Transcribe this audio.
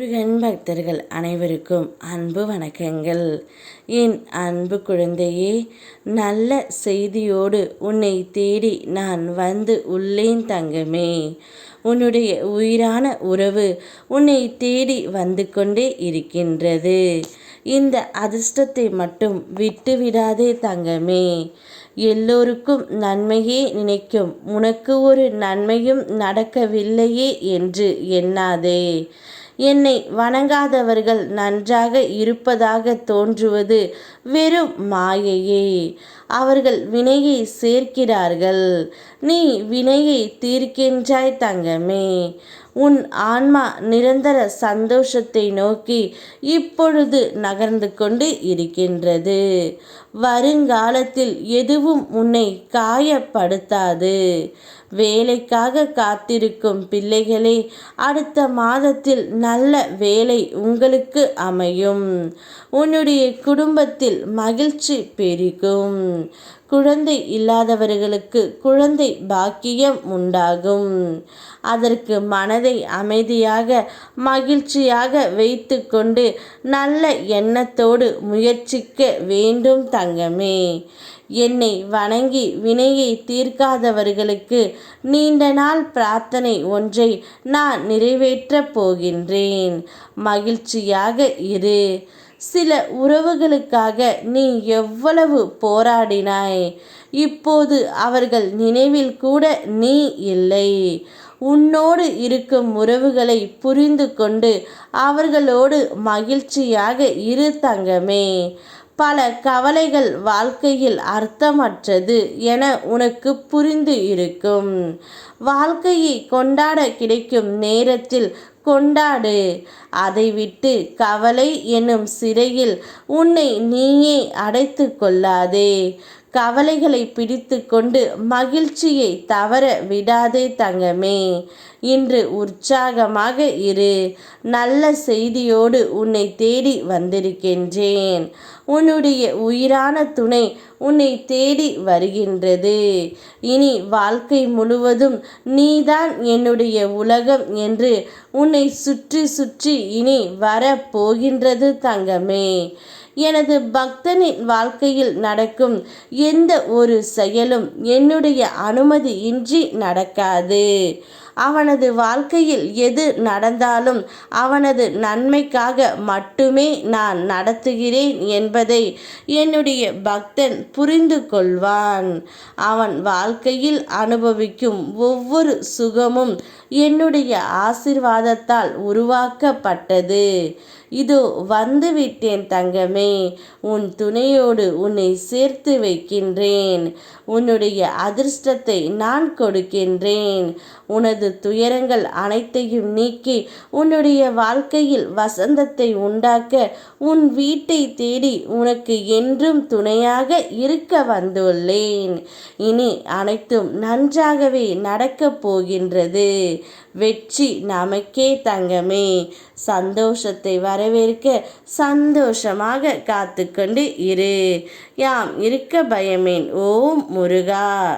முருகன் பக்தர்கள் அனைவருக்கும் அன்பு வணக்கங்கள். என் அன்பு குழந்தையே நல்ல செய்தியோடு உன்னை தேடி நான் வந்து உள்ளேன் தங்கமே. உன்னுடைய உயிரான உறவு உன்னை தேடி வந்து கொண்டே இருக்கின்றது. இந்த அதிர்ஷ்டத்தை மட்டும் விட்டுவிடாதே தங்கமே. எல்லோருக்கும் நன்மையே நினைக்கும் உனக்கு ஒரு நன்மையும் நடக்கவில்லையே என்று எண்ணாதே. என்னை வணங்காதவர்கள் நன்றாக இருப்பதாக தோன்றுவது வெறும் மாயையே. அவர்கள் வினையை சேர்க்கிறார்கள். நீ வினையை தீர்க்கின்றாய் தங்கமே. உன் ஆன்மா நிரந்தர சந்தோஷத்தை நோக்கி இப்பொழுது நகர்ந்து கொண்டு இருக்கின்றது. வருங்காலத்தில் எதுவும் உன்னை காயப்படுத்தாது. வேலைக்காக காத்திருக்கும் பிள்ளைகளே அடுத்த மாதத்தில் நல்ல வேலை உங்களுக்கு அமையும். உன்னுடைய குடும்பத்தில் மகிழ்ச்சி பெருகும். குழந்தை இல்லாதவர்களுக்கு குழந்தை பாக்கியம் உண்டாகும் அதற்கு மனதை அமைதியாக மகிழ்ச்சியாக வைத்து கொண்டு நல்ல எண்ணத்தோடு முயற்சிக்க வேண்டும் தங்கமே. என்னை வணங்கி வினையை தீர்க்காதவர்களுக்கு நீண்ட நாள் பிரார்த்தனை ஒன்றை நான் நிறைவேற்றப் போகின்றேன். மகிழ்ச்சியாக இரு. சில உறவுகளுக்காக நீ எவ்வளவு போராடினாய்? இப்போது அவர்கள் நினைவில் கூட நீ இல்லை. உன்னோடு இருக்கும் உறவுகளை புரிந்து கொண்டு அவர்களோடு மகிழ்ச்சியாக இரு தங்கமே. பல கவலைகள் வாழ்க்கையில் அர்த்தமற்றது என உனக்கு புரிந்து இருக்கும். வாழ்க்கையை கொண்டாட கிடைக்கும் நேரத்தில் கொண்டாடு. அதை விட்டு கவலை என்னும் சிறையில் உன்னை நீயே அடைத்து கொள்ளாதே. கவலைகளை பிடித்து கொண்டு மகிழ்ச்சியை தவற விடாதே தங்கமே. இன்று உற்சாகமாக இரு. நல்ல செய்தியோடு உன்னை தேடி வந்திருக்கின்றேன். உன்னுடைய உயிரான துணை உன்னை தேடி வருகின்றது. இனி வாழ்க்கை முழுவதும் நீதான் என்னுடைய உலகம் என்று உன்னை சுற்றி சுற்றி இனி வர போகின்றது தங்கமே. எனது பக்தனின் வாழ்க்கையில் நடக்கும் எந்த ஒரு செயலும் என்னுடைய அனுமதி இன்றி நடக்காது. அவனது வாழ்க்கையில் எது நடந்தாலும் அவனது நன்மைக்காக மட்டுமே நான் நடத்துகிறேன் என்பதை என்னுடைய பக்தன் புரிந்து கொள்வான். அவன் வாழ்க்கையில் அனுபவிக்கும் ஒவ்வொரு சுகமும் என்னுடைய ஆசிர்வாதத்தால் உருவாக்கப்பட்டது. இதோ வந்துவிட்டேன் தங்கமே. உன் துணையோடு உன்னை சேர்த்து வைக்கின்றேன். உன்னுடைய அதிர்ஷ்டத்தை நான் கொடுக்கின்றேன். உனது துயரங்கள் அனைத்தையும் நீக்கி உன்னுடைய வாழ்க்கையில் வசந்தத்தை உண்டாக்க உன் வீட்டை தேடி உனக்கு என்றும் துணையாக இருக்க வந்துள்ளேன். இனி அனைத்தும் நன்றாகவே நடக்கப் போகின்றது. வெற்றி நமக்கே தங்கமே. சந்தோஷத்தை வரவேற்க சந்தோஷமாக காத்து கொண்டு இரு. யாம் இருக்க பயமேன் ஓம் முருகா.